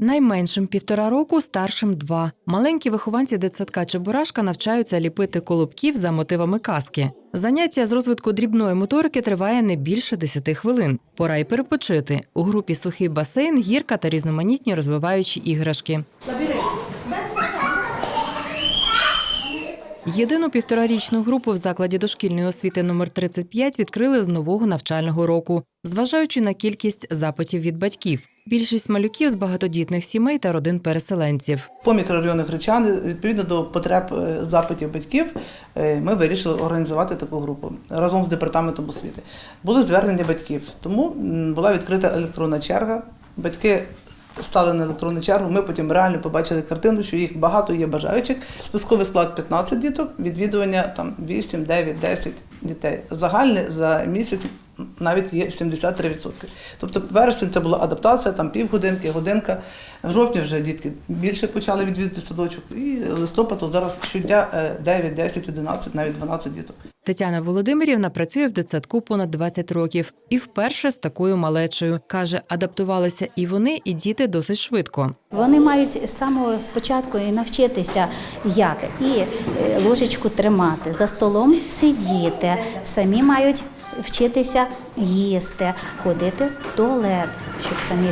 Найменшим півтора року, старшим два. Маленькі вихованці дитсадка Чебурашка навчаються ліпити колобків за мотивами казки. Заняття з розвитку дрібної моторики триває не більше 10 хвилин. Пора й перепочити. У групі сухий басейн, гірка та різноманітні розвиваючі іграшки. Єдину півторарічну групу в закладі дошкільної освіти номер 35 відкрили з нового навчального року, зважаючи на кількість запитів від батьків. Більшість малюків з багатодітних сімей та родин переселенців. По мікрорайону Гречани, відповідно до потреб е, запитів батьків, е, ми вирішили організувати таку групу разом з департаментом освіти. Були звернення батьків, тому була відкрита електронна черга. Батьки стали на електронну чергу. Ми потім реально побачили картину, що їх багато є бажаючих. Списковий склад 15 діток, відвідування там 8, 9, 10 дітей. Загальне за місяць навіть є 73%. Тобто вересень це була адаптація, там півгодинки, годинка. В жовтні вже дітки більше почали відвідати садочок. І листопад то зараз щодня е, 9, 10, 11, навіть 12 діток. Тетяна Володимирівна працює в дитсадку понад 20 років і вперше з такою малечею. Каже, адаптувалися і вони, і діти досить швидко. Вони мають з самого спочатку і навчитися, як і е, ложечку тримати, за столом сидіти, самі мають вчитися їсти, ходити в туалет, щоб самі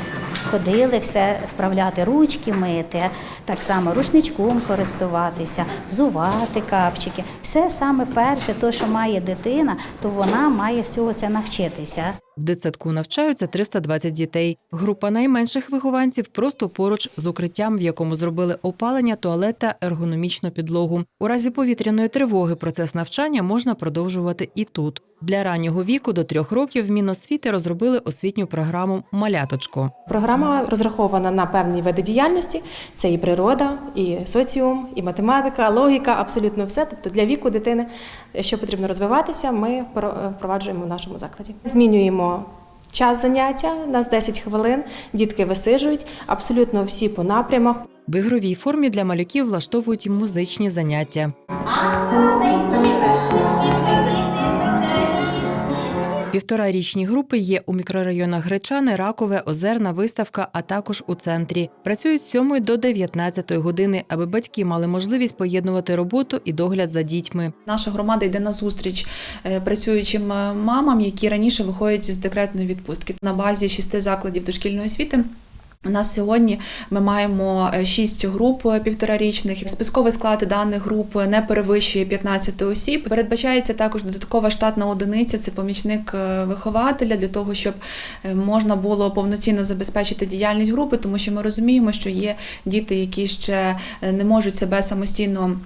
ходили, все вправляти, ручки мити, так само рушничком користуватися, взувати капчики. Все саме перше, то, що має дитина, то вона має всього це навчитися. В дитсадку навчаються 320 дітей. Група найменших вихованців просто поруч з укриттям, в якому зробили опалення, туалет та ергономічну підлогу. У разі повітряної тривоги процес навчання можна продовжувати і тут. Для раннього віку до трьох років Міносвіти розробили освітню програму Маляточко. Програма розрахована на певні види діяльності: це і природа, і соціум, і математика, логіка, абсолютно все. Тобто для віку дитини, що потрібно розвиватися, ми впро- впроваджуємо в нашому закладі. Змінюємо. Час заняття, у нас 10 хвилин, дітки висижують, абсолютно всі по напрямах. В ігровій формі для малюків влаштовують і музичні заняття. Півторарічні групи є у мікрорайонах Гречани, Ракове, Озерна, Виставка, а також у центрі. Працюють з 7 до 19 години, аби батьки мали можливість поєднувати роботу і догляд за дітьми. Наша громада йде на зустріч е, працюючим е, мамам, які раніше виходять з декретної відпустки. На базі шести закладів дошкільної освіти. У нас сьогодні ми маємо е, шість груп півторарічних. Списковий склад даних груп не перевищує 15 осіб. Передбачається також додаткова штатна одиниця. Це помічник е, вихователя для того, щоб е, можна було повноцінно забезпечити діяльність групи, тому що ми розуміємо, що є діти, які ще не можуть себе самостійно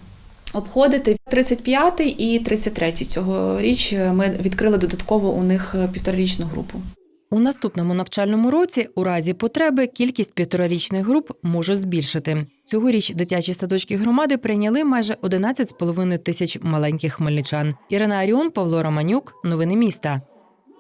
обходити. 35 і 33 цього річ ми відкрили додатково у них півторарічну групу. У наступному навчальному році, у разі потреби, кількість півторарічних груп може збільшити. Цьогоріч дитячі садочки громади прийняли майже 11,5 тисяч маленьких хмельничан. Ірина Аріон, Павло Романюк. Новини міста.